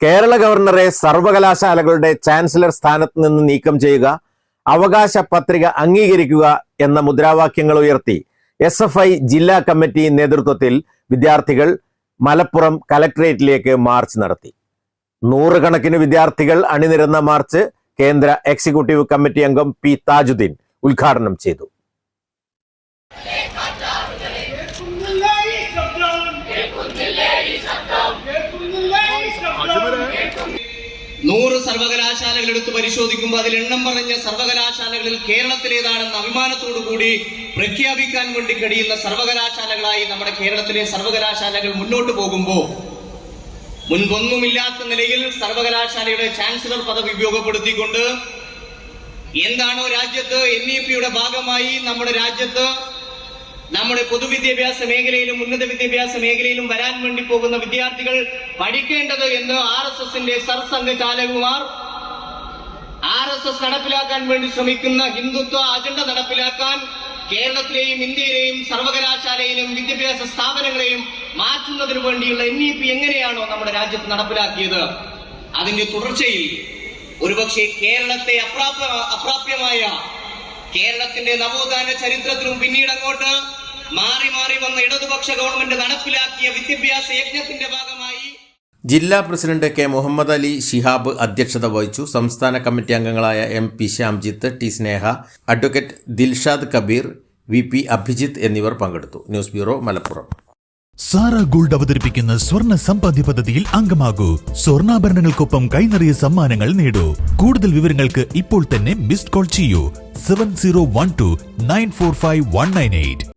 കേരള ഗവർണറെ സർവകലാശാലകളുടെ ചാൻസലർ സ്ഥാനത്ത് നിന്ന് നീക്കം ചെയ്യുക അവകാശ പത്രിക അംഗീകരിക്കുക എന്ന മുദ്രാവാക്യങ്ങൾ ഉയർത്തി എസ് എഫ് ഐ ജില്ലാ കമ്മിറ്റി നേതൃത്വത്തിൽ വിദ്യാർത്ഥികൾ മലപ്പുറം കലക്ടറേറ്റിലേക്ക് മാർച്ച് നടത്തി. നൂറുകണക്കിന് വിദ്യാർത്ഥികൾ അണിനിരന്ന മാർച്ച് കേന്ദ്ര എക്സിക്യൂട്ടീവ് കമ്മിറ്റി അംഗം പി താജുദ്ദീൻ ഉദ്ഘാടനം ചെയ്തു. നൂറ് സർവകലാശാലകൾ എടുത്ത് പരിശോധിക്കുമ്പോൾ അതിൽ എണ്ണം പറഞ്ഞ സർവകലാശാലകളിൽ കേരളത്തിലേതാണെന്ന് അഭിമാനത്തോടു കൂടി പ്രഖ്യാപിക്കാൻ വേണ്ടി കഴിയുന്ന സർവകലാശാലകളായി നമ്മുടെ കേരളത്തിലെ സർവകലാശാലകൾ മുന്നോട്ട് പോകുമ്പോൾ മുൻപൊന്നുമില്ലാത്ത നിലയിൽ സർവകലാശാലയുടെ ചാൻസലർ പദവി ഉപയോഗപ്പെടുത്തിക്കൊണ്ട് എന്താണോ രാജ്യത്ത് എൻ ഇ പിയുടെ ഭാഗമായി നമ്മുടെ രാജ്യത്ത് നമ്മുടെ പൊതുവിദ്യാഭ്യാസ മേഖലയിലും ഉന്നത വിദ്യാഭ്യാസ മേഖലയിലും വരാൻ വേണ്ടി പോകുന്ന വിദ്യാർത്ഥികൾ പഠിക്കേണ്ടത് എന്ന് ആർ എസ് എസിന്റെ സർസംഘചാലകുമാർ ആർ എസ് എസ് നടപ്പിലാക്കാൻ വേണ്ടി ശ്രമിക്കുന്ന ഹിന്ദുത്വ അജണ്ട നടപ്പിലാക്കാൻ കേരളത്തിലെയും ഇന്ത്യയിലെയും സർവകലാശാലയിലും വിദ്യാഭ്യാസ സ്ഥാപനങ്ങളെയും മാറ്റുന്നതിന് വേണ്ടിയുള്ള എൻ ഇ പി എങ്ങനെയാണോ നമ്മുടെ രാജ്യത്ത് നടപ്പിലാക്കിയത്? അതിന്റെ തുടർച്ചയിൽ ഒരുപക്ഷെ കേരളത്തെ അപ്രാപ്യ അപ്രാപ്യമായ കേരളത്തിന്റെ നവോത്ഥാന ചരിത്രത്തിലും പിന്നീട് അങ്ങോട്ട് മാറി മാറി വന്ന ഇടതുപക്ഷ ഗവൺമെന്റ് നടപ്പിലാക്കിയ വിദ്യാഭ്യാസ യജ്ഞത്തിന്റെ ഭാഗമായി ജില്ലാ പ്രസിഡന്റ് കെ മുഹമ്മദ് അലി ഷിഹാബ് അധ്യക്ഷത വഹിച്ചു. സംസ്ഥാന കമ്മിറ്റി അംഗങ്ങളായ M P Shyamjith T Sneha advocate Dilshad Kabeer V P Abhijith എന്നിവർ പങ്കെടുത്തു. News bureau Malappuram. Sara gold അവതരിപ്പിക്കുന്ന സ്വർണ സമ്പാദ്യ പദ്ധതിയിൽ അംഗമാകൂ. സ്വർണാഭരണങ്ങൾക്കൊപ്പം കൈനിറിയ സമ്മാനങ്ങൾ നേടൂ. കൂടുതൽ വിവരങ്ങൾക്ക് ഇപ്പോൾ തന്നെ മിസ്ഡ് കോൾ ചെയ്യൂ. Seven zero one two nine four five one nine eight.